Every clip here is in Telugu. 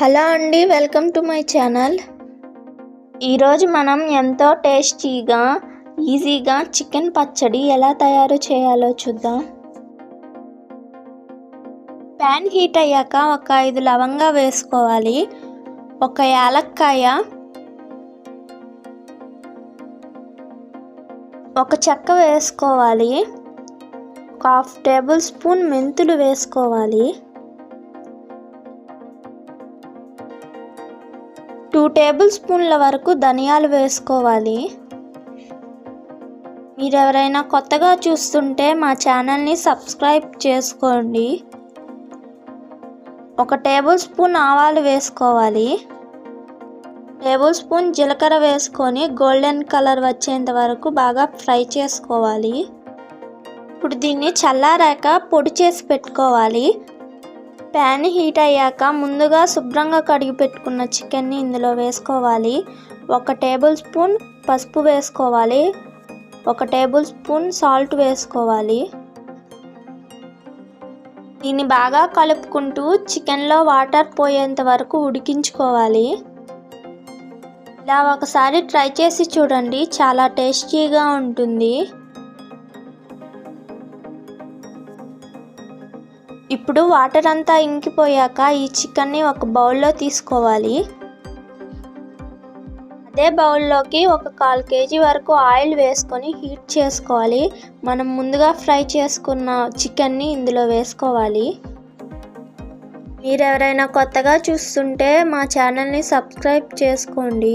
హలో అండి వెల్కమ్ టు మై ఛానల్. ఈరోజు మనం ఎంతో టేస్టీగా ఈజీగా చికెన్ పచ్చడి ఎలా తయారు చేయాలో చూద్దాం. ప్యాన్ హీట్ అయ్యాక ఒక ఐదు లవంగా వేసుకోవాలి. ఒక యాలక్కాయ ఒక చెక్క వేసుకోవాలి. ఒక హాఫ్ టేబుల్ స్పూన్ మెంతులు వేసుకోవాలి. టూ టేబుల్ స్పూన్ల వరకు ధనియాలు వేసుకోవాలి. మీరు ఎవరైనా కొత్తగా చూస్తుంటే మా ఛానల్ని సబ్స్క్రైబ్ చేసుకోండి. ఒక టేబుల్ స్పూన్ ఆవాలు వేసుకోవాలి. టేబుల్ స్పూన్ జీలకర్ర వేసుకొని గోల్డెన్ కలర్ వచ్చేంత వరకు బాగా ఫ్రై చేసుకోవాలి. ఇప్పుడు దీన్ని చల్లారాక పొడి చేసి పెట్టుకోవాలి. ప్యాన్ హీట్ అయ్యాక ముందుగా శుభ్రంగా కడిగి పెట్టుకున్న చికెన్ని ఇందులో వేసుకోవాలి. ఒక టేబుల్ స్పూన్ పసుపు వేసుకోవాలి. ఒక టేబుల్ స్పూన్ సాల్ట్ వేసుకోవాలి. దీన్ని బాగా కలుపుకుంటూ చికెన్లో వాటర్ పోయేంత వరకు ఉడికించుకోవాలి. ఇలా ఒకసారి ట్రై చేసి చూడండి. చాలా టేస్టీగా ఉంటుంది. ఇప్పుడు వాటర్ అంతా ఇంకిపోయాక ఈ చికెన్ని ఒక బౌల్లో తీసుకోవాలి. అదే బౌల్లోకి ఒక కాల్ కేజీ వరకు ఆయిల్ వేసుకొని హీట్ చేసుకోవాలి. మనం ముందుగా ఫ్రై చేసుకున్న చికెన్ని ఇందులో వేసుకోవాలి. మీరు ఎవరైనా కొత్తగా చూస్తుంటే మా ఛానల్ని సబ్స్క్రైబ్ చేసుకోండి.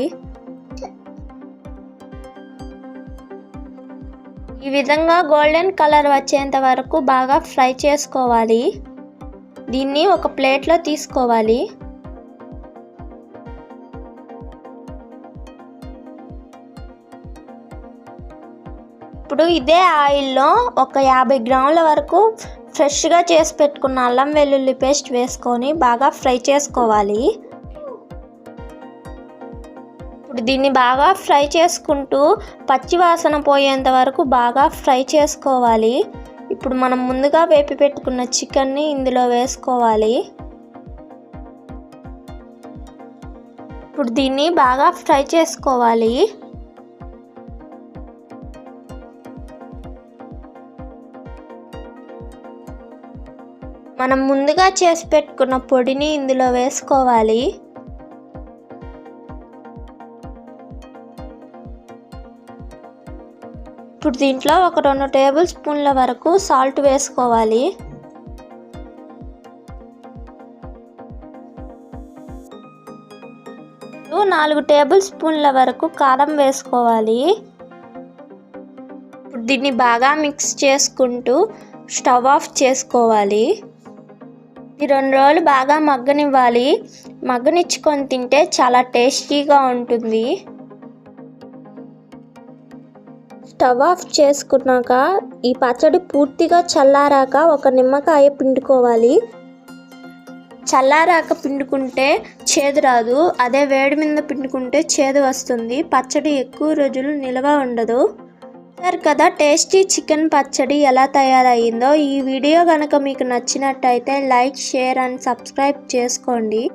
ఈ విధంగా గోల్డెన్ కలర్ వచ్చేంత వరకు బాగా ఫ్రై చేసుకోవాలి. దీన్ని ఒక ప్లేట్లో తీసుకోవాలి. ఇప్పుడు ఇదే ఆయిల్లో ఒక యాభై గ్రాముల వరకు ఫ్రెష్గా చేసి పెట్టుకున్న అల్లం వెల్లుల్లి పేస్ట్ వేసుకొని బాగా ఫ్రై చేసుకోవాలి. ఇప్పుడు దీన్ని బాగా ఫ్రై చేసుకుంటూ పచ్చి వాసన పోయేంత వరకు బాగా ఫ్రై చేసుకోవాలి. ఇప్పుడు మనం ముందుగా వేపి పెట్టుకున్న చికెన్ని ఇందులో వేసుకోవాలి. ఇప్పుడు దీన్ని బాగా ఫ్రై చేసుకోవాలి. మనం ముందుగా చేసి పెట్టుకున్న పొడిని ఇందులో వేసుకోవాలి. ఇప్పుడు దీంట్లో ఒక రెండు టేబుల్ స్పూన్ల వరకు సాల్ట్ వేసుకోవాలి. నాలుగు టేబుల్ స్పూన్ల వరకు కారం వేసుకోవాలి. ఇప్పుడు దీన్ని బాగా మిక్స్ చేసుకుంటూ స్టవ్ ఆఫ్ చేసుకోవాలి. ఈ రెండు రోజులు బాగా మగ్గనివ్వాలి. మగ్గనిచ్చుకొని తింటే చాలా టేస్టీగా ఉంటుంది. స్టవ్ ఆఫ్ చేసుకున్నాక ఈ పచ్చడి పూర్తిగా చల్లారాక ఒక నిమ్మకాయ పిండుకోవాలి. చల్లారాక పిండుకుంటే చేదు రాదు. అదే వేడి మీద పిండుకుంటే చేదు వస్తుంది. పచ్చడి ఎక్కువ రోజులు నిల్వ ఉండదు. సార్ కదా టేస్టీ చికెన్ పచ్చడి ఎలా తయారయ్యిందో. ఈ వీడియో కనుక మీకు నచ్చినట్టయితే లైక్ షేర్ అండ్ సబ్స్క్రైబ్ చేసుకోండి.